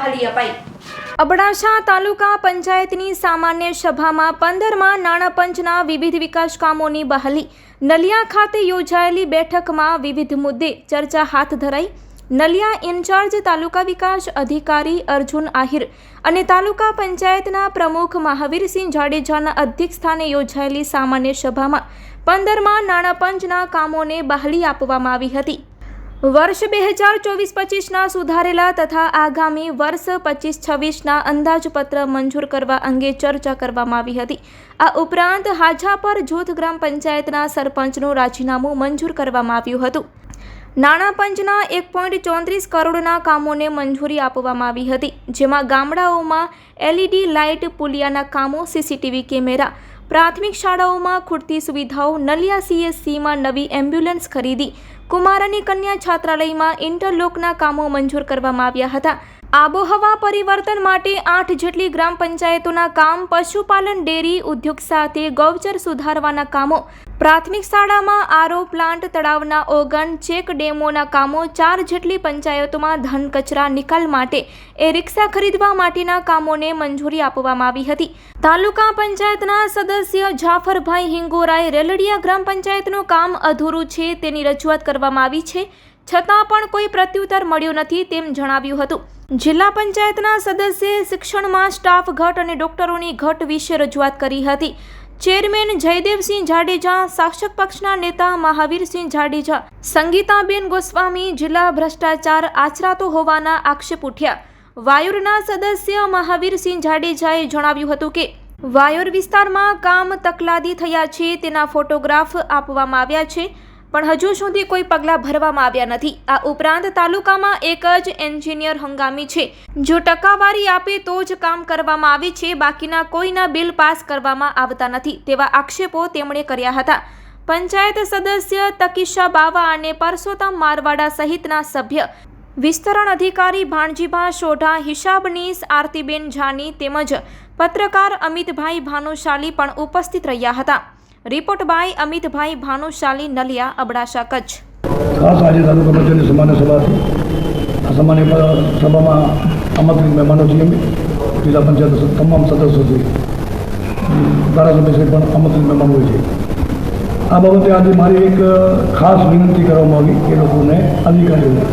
બહાલી અપાઈ. અબડાસા તાલુકા પંચાયતની સામાન્ય સભામાં પંદરમાં નાણાં પંચના વિવિધ વિકાસ કામોની બહાલી. નલિયા ખાતે યોજાયેલી બેઠકમાં વિવિધ મુદ્દે ચર્ચા હાથ ધરાઈ. નલિયા ઇન્ચાર્જ તાલુકા વિકાસ અધિકારી અર્જુન આહિર અને તાલુકા પંચાયતના પ્રમુખ મહાવીરસિંહ જાડેજાના અધ્યક્ષસ્થાને યોજાયેલી સામાન્ય સભામાં પંદરમાં નાણાં પંચના કામોને બહાલી આપવામાં આવી હતી. વર્ષ બે હજાર ચોવીસ પચીસના સુધારેલા તથા આગામી વર્ષ પચીસ છવ્વીસના અંદાજપત્ર મંજૂર કરવા અંગે ચર્ચા કરવામાં આવી હતી. આ ઉપરાંત હાજાપર જૂથ ગ્રામ પંચાયતના સરપંચનું રાજીનામું મંજૂર કરવામાં આવ્યું હતું. નાણાં પંચના એક પોઈન્ટ ચોત્રીસ કરોડના કામોને મંજૂરી આપવામાં આવી હતી, જેમાં ગામડાઓમાં એલઈડી લાઇટ, પુલિયાના કામો, સીસીટીવી કેમેરા, પ્રાથમિક શાળાઓમાં ખૂટતી સુવિધાઓ, નલિયા સીએસસીમાં નવી એમ્બ્યુલન્સ ખરીદી કુમારની કન્યા છાત્રાલયમાં ઇન્ટરલોકના કામો મંજૂર કરવામાં આવ્યા હતા. આબોહવા પરિવર્તન માટે આઠ જેટલી ગ્રામ પંચાયતોના કામ, પશુપાલન, ડેરી, ઉદ્યોગ સાથે ગૌચર સુધારવાના કામો, પ્રાથમિક શાળામાં આરો પ્લાન્ટ તળાવના ઓગણ, ચેક ડેમોના કામો, ચાર જેટલી પંચાયતોમાં ધન કચરા નિકાલ માટે, એ રિક્ષા ખરીદવા માટેના કામોને મંજૂરી આપવામાં આવી હતી. તાલુકા પંચાયતના સદસ્ય જાફરભાઈ હિંગોરાએ રેલડિયા ગ્રામ પંચાયતનું કામ અધૂરું છે તેની રજૂઆત કરવામાં આવી છે. છતાં પણ કોઈ પ્રત્યુત્તર મળ્યો નથી તેમ જણાવ્યું હતું. જિલ્લા પંચાયતના સદસ્યે શિક્ષણમાં સ્ટાફ ઘટ અને ડોક્ટરોની ઘટ વિશે રજૂઆત કરી હતી. ચેરમેન જયદેવસિંહ જાડેજા, શાસક પક્ષના નેતા મહાવીરસિંહ જાડેજા, સંગીતાબેન ગોસ્વામી, જિલ્લા ભ્રષ્ટાચાર આચરાતો હોવાના આક્ષેપ ઉઠ્યા. વાયુરના સદસ્ય મહાવીરસિંહ જાડેજાએ જણાવ્યું હતું કે, વાયોર વિસ્તારમાં કામ તકલાદી થયા છે, તેના ફોટોગ્રાફ આપવામાં આવ્યા છે. પણ હજુ સુધી કોઈ પગલાં ભરવામાં આવ્યા નથી. આ ઉપરાંત તાલુકામાં એક જ એન્જિનિયર હંગામી છે. જો ટકાવારી આપે તો જ કામ કરવામાં આવે છે. બાકીના કોઈના બિલ પાસ કરવામાં આવતા નથી તેવા આક્ષેપો તેમણે કર્યા હતા. પંચાયત સદસ્ય તકીશા બાવા અને પરસોત્તમ મારવાડા સહિતના સભ્ય, વિસ્તરણ અધિકારી ભાણજીભા સોઢા હિસાબનીસ આરતીબેન જાની તેમજ પત્રકાર અમિતભાઈ ભાનુશાલી પણ ઉપસ્થિત રહ્યા હતા. Report by Amitbhai Bhanushali Naliya, Abdasa Kutch. ખાસ આજે તાલુકા પંચાયતની સામાન્ય સભા હતી આ સામાન્ય સભામાં આમંત્રિત મહેમાનો છીએ અમે. જિલ્લા પંચાયત તમામ સદસ્યો છે ધારાસભ્ય છે પણ આમંત્રિત મહેમાન હોય છે. આ બાબતે આજે મારી એક ખાસ વિનંતી કરવામાં આવી એ લોકોને અધિકારીઓને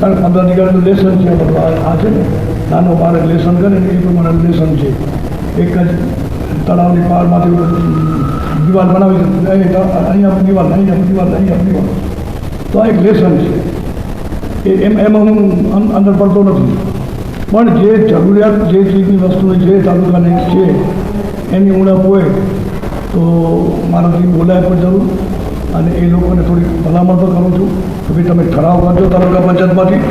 કારણ પંદર અધિકારીનું લેસન છે આ છે ને. નાનો બાળક લેસન કરે ને એ પ્રમાણે લેસન છે. એક જ તળાવની પારમાંથી દિવાલ બનાવી છે અહીં અહીંયા દિવાલ અહીંયા દિવાલ અહીંયા દિવાલ. તો આ એક લેસન છે. એ એમ, એમાં હું અંદર પડતો નથી. પણ જે જરૂરિયાત, જે ચીજની વસ્તુ જે તાલુકાને છે, એની ઉણપ હોય, તો મારાથી બોલાય પણ જરૂર. અને એ લોકોને થોડી ભલામણ પણ કરું છું. કે ભાઈ તમે ઠરાવ કરજો તાલુકા પંચાયતમાંથી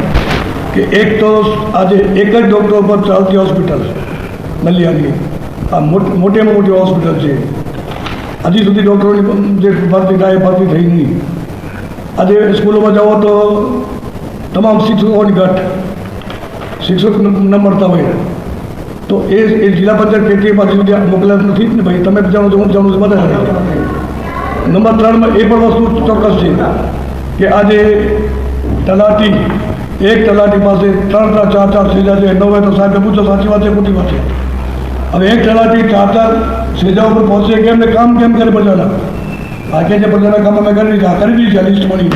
કે એક તો આજે એક જ ડૉક્ટર ઉપર ચાલતી હોસ્પિટલ નલિયાની. આ મોટ- મોટી હોસ્પિટલ છે. હજી સુધી ડૉક્ટરોની જે ભરતી થાય ભરતી થઈ નહીં. આજે સ્કૂલોમાં જાઓ તો તમામ શિક્ષકોની ઘટ શિક્ષક ન મળતા હોય. તો એ એ જિલ્લા પંચાયત કેટલી પાછી સુધી મોકલ્યા નથી ને ભાઈ? તમે જાણો છો, હું જાણું છું બધા નંબર ત્રણમાં એ પણ વસ્તુ ચોક્કસ છે કે આજે તલાટી, એક તલાટી પાસે ત્રણ ત્રણ ચાર ચાર સેજા છે. નવ તો સાહેબ પૂછો, સાચી વાત છે ખોટી વાત છે? હવે એક ઠરાથી ચાર ચાર સેજા ઉપર પહોંચે કેમ એમને કામ કેમ કરે પ્રજાના બાકી જે પ્રજાના કામ અમે કરી દીધા કરી દીધી લિસ્ટ મળી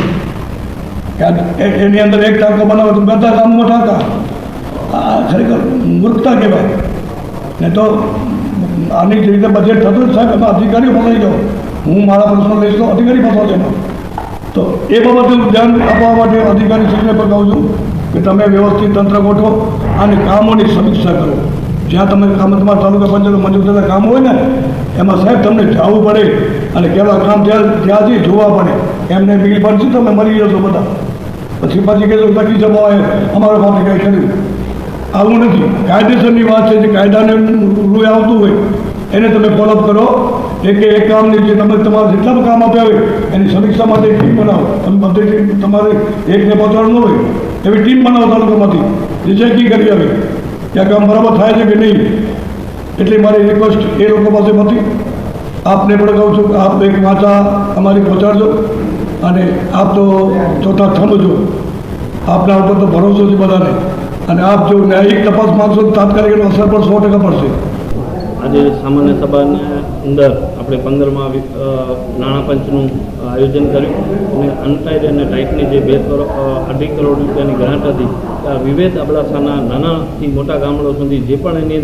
કે એની અંદર એક ટાંકો બનાવો તો બધા કામમાં ટાંકા આ ખરેખર મૂર્ખતા કહેવાય ને તો આની જે રીતે બજેટ થતું જ સાહેબ એમાં અધિકારીઓ ફસાઈ જાઓ હું મારા પ્રશ્નો લઈશ તો અધિકારી એમાં તો એ બાબતે હું ધ્યાન આપવા માટે અધિકારી શ્રીને પણ કહું છું કે તમે વ્યવસ્થિત તંત્ર ગોઠવો અને કામોની સમીક્ષા કરો જ્યાં તમે કામ તમારા તાલુકા પંચાયત મંજૂર થતા કામ હોય ને, એમાં સાહેબ તમને જવું પડે અને કેવા કામ ત્યાં ત્યાંથી જોવા પડે એમને બિલ પડશે તમે મરી જશો બધા. પછી પછી કહેશો તકી જમાવે અમારા પાસે કંઈ કર્યું આવું નથી. કાયદેસરની વાત છે જે કાયદાને રૂએ આવતું હોય, એને તમે ફોલોઅપ કરો. એક એક કામની જે તમે તમારે જેટલા પણ કામ આપ્યા હોય, એની સમીક્ષા માટે ટીમ બનાવો. તમે બધી તમારે એકને પહોંચાડવું હોય, એવી ટીમ બનાવો તાલુકામાંથી. જે ચેકિંગ કરી આવે. કે કામ બરાબર થાય છે કે નહીં? એટલે મારી રિક્વેસ્ટ એ લોકો પાસે નથી આપને પણ કહું છું કે આપ એક વાંચા અમારી પહોંચાડજો અને આપ તો ચોથા થંભ છો. આપના ઉપર તો ભરોસો છે બધાને. અને આપ જો ન્યાયિક તપાસ માંગશો તાત્કાલિક અસર પણ સો ટકા પડશે. આજે સામાન્ય સભાની અંદર આપણે પંદરમાં નાણાં પંચનું આયોજન કર્યું અને અનટાઈડ અને ટાઈટની જે બે અઢી કરોડ રૂપિયાની ગ્રાન્ટ હતી વિવિધ અબડાસાના નાનાથી મોટા ગામડો સુધી જે પણ એની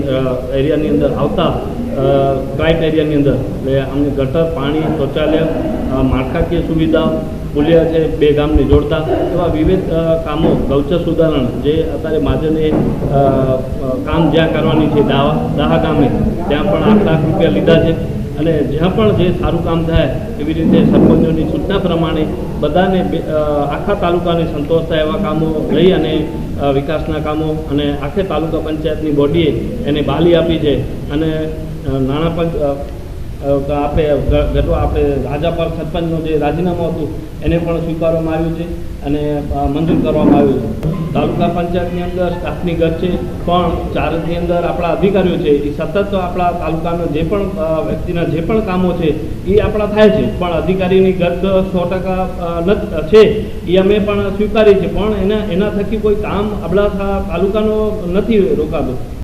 એરિયાની અંદર આવતા ક્રાઇટ એરિયાની અંદર, એટલે અમને ગટર, પાણી, શૌચાલય માળખાકીય સુવિધાઓ પુલિયા છે, બે ગામને જોડતા એવા વિવિધ કામો ગૌચર સુધારણ જે અત્યારે મહાજને કામ જ્યાં કરવાની છે, દાવા, દાહા ગામે, ત્યાં પણ આઠ લાખ રૂપિયા લીધા છે. અને જ્યાં પણ જે સારું કામ થાય, એવી રીતે સરપંચોની સૂચના પ્રમાણે બધાને આખા તાલુકાને સંતોષ થાય એવા કામો લઈ અને વિકાસના કામો અને આખે તાલુકા પંચાયતની બોડીએ એને બાલી આપી છે. અને નાણાં પંચ અ, અ, આપણે રાજા પર સરપંચનું જે રાજીનામું હતું એને પણ સ્વીકારવામાં આવ્યું છે અને મંજૂર કરવામાં આવ્યું છે. તાલુકા પંચાયતની અંદર સ્ટાફની ઘટ છે પણ ચારજની અંદર આપણા અધિકારીઓ છે એ સતત આપણા તાલુકાના જે પણ વ્યક્તિના જે પણ કામો છે એ આપણા થાય છે. પણ અધિકારીની ગત સો ટકા છે એ અમે પણ સ્વીકારી છે પણ એના એના થકી કોઈ કામ આપણા તાલુકાનો નથી રોકાતું.